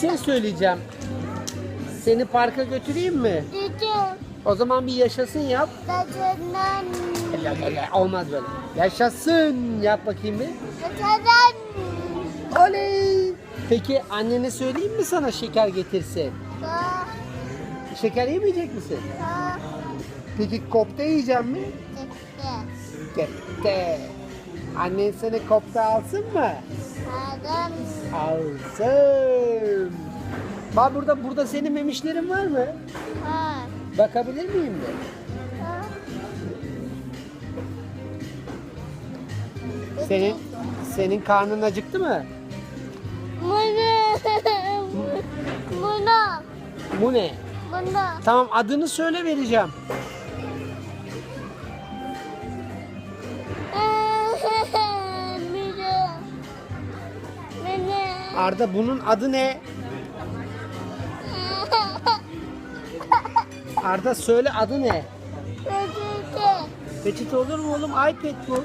söyleyeceğim. Seni parka götüreyim mi? Düdü. O zaman bir yaşasın yap. La, Olmaz böyle. Yaşasın yap bakayım bir. Dacından. Oley. Peki annene söyleyeyim mi sana şeker getirsin? Şeker yemeyecek misin? Da. Peki kopta yiyecek mi? Tıktı. Kopta. Annen sana kopta alsın mı? Adam. Alsın. Bak burada burada senin memişlerin var mı? Ha. Bakabilir miyim de? Senin senin karnın acıktı mı? Bunu. Bu ne? Bunu. Tamam adını söyle vereceğim. Arda bunun adı ne? Arda söyle adı ne? Peçete. Peçete olur mu oğlum? iPad bu.